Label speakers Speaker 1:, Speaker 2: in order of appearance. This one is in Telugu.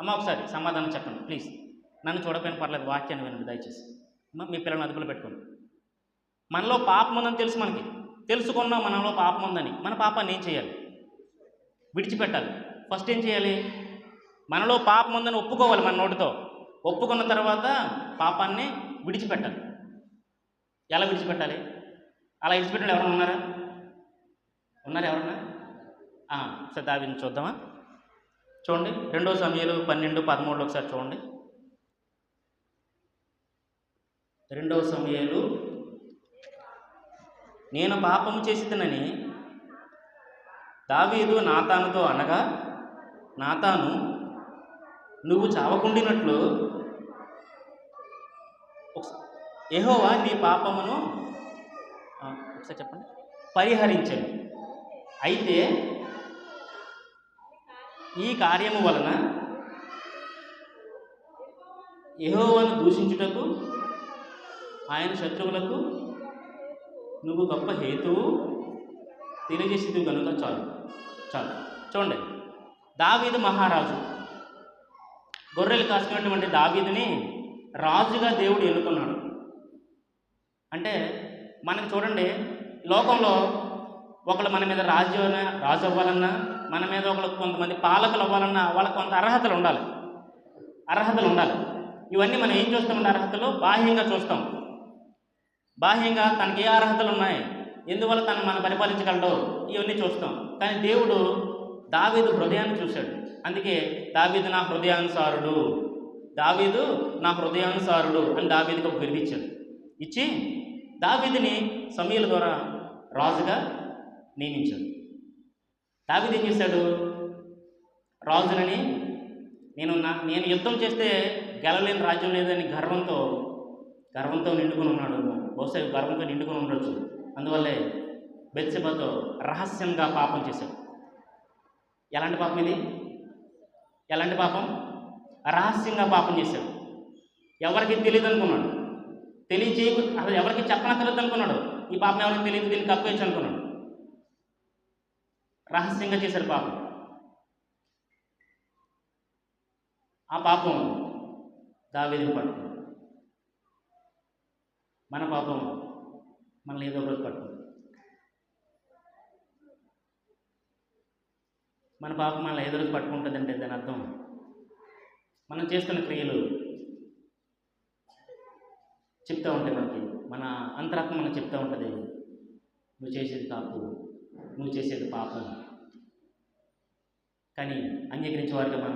Speaker 1: అమ్మ ఒకసారి సమాధానం చెప్పండి ప్లీజ్ నన్ను చూడకపోయినా పర్లేదు వాక్యాన్ని వినండి దయచేసి. మీ పిల్లల్ని అదుపులో పెట్టుకోండి. మనలో పాపం ఉందని తెలుసు మనకి. తెలుసుకున్నాం మనలో పాపం ఉందని. మన పాపాన్ని ఏం చేయాలి? విడిచిపెట్టాలి. ఫస్ట్ ఏం చేయాలి? మనలో పాపం ఉందని ఒప్పుకోవాలి మన నోటితో. ఒప్పుకున్న తర్వాత పాపాన్ని విడిచిపెట్టాలి. ఎలా విడిచిపెట్టాలి? అలా విడిచిపెట్టిన ఎవరైనా ఉన్నారా? ఉన్నారా ఎవరన్నా సరే ఒకసారి దావిని చూద్దామా? చూడండి. రెండో సమయాలు పన్నెండు పదమూడులో ఒకసారి చూడండి. రెండవ సమయాలు నేను పాపము చేసిదనని దావీదు నాతానుతో అనగా నాతాను నువ్వు చావకుండినట్లు ఎహోవా నీ పాపమును ఒకసారి చెప్పండి. పరిహరించను అయితే ఈ కార్యము వలన యహోవాను దూషించుటకు ఆయన శత్రువులకు నువ్వు గొప్ప హేతువు తెలియజేసేది కనుక చాలు. చాలు. చూడండి. దావీదు మహారాజు. గొర్రెలు కాసుకున్నటువంటి దావీదుని రాజుగా దేవుడు ఎన్నుకున్నాడు. అంటే మనకు చూడండి లోకంలో ఒకళ్ళు మన మీద రాజు రాజు అవ్వాలన్నా మన మీద ఒకళ్ళు కొంతమంది పాలకులు అవ్వాలన్నా వాళ్ళకి కొంత అర్హతలు ఉండాలి. అర్హతలు ఉండాలి. ఇవన్నీ మనం ఏం చూస్తామంటే అర్హతలు? బాహ్యంగా చూస్తాం. బాహ్యంగా తనకి ఏ అర్హతలు ఉన్నాయి? ఎందువల్ల తను మనం పరిపాలించగలడో ఇవన్నీ చూస్తాం. కానీ దేవుడు దావీదు హృదయాన్ని చూశాడు. అందుకే దావీదు నా హృదయానుసారుడు. దావీదు నా హృదయానుసారుడు అని దావీదుకి ఒక బిరుదు ఇచ్చి దావీదిని సమీల ద్వారా రాజుగా నియమించాడు. దావిది ఏం చేశాడు? రాజునని నేను నా నేను యుద్ధం చేస్తే గెలలేని రాజ్యం లేదని గర్వంతో గర్వంతో నిండుకుని ఉన్నాడు. బహుశా గర్వంతో నిండుకుని ఉండొచ్చు. అందువల్లే బెత్సెబతో రహస్యంగా పాపం చేశాడు. ఎలాంటి పాపం ఇది? ఎలాంటి పాపం? రహస్యంగా పాపం చేశాడు. ఎవరికి తెలియదు అనుకున్నాడు. తెలియచేయకు అసలు ఎవరికి చెప్పనక్కర్లేదు అనుకున్నాడు. ఈ పాపం ఎవరికి తెలియదు? దీన్ని కప్పేయచ్చు అనుకున్నాడు. రహస్యంగా చేశారు పాపం. ఆ పాపం దావేదిని పట్టుకుంది. మన పాపం మనల్ని ఏదో ఒకరోజు పట్టుకుంది. మన పాపం మనల్ని ఏదో రోజు పట్టుకుంటుందంటే దాని అర్థం. మనం చేస్తున్న క్రియలు చెప్తూ ఉంటాయి మనకి మన అంతరాత్మ మనకు చెప్తూ ఉంటుంది. నువ్వు చేసేది తప్పు నువ్వు చేసేది పాపం. కానీ అంగీకరించే వారికి మనం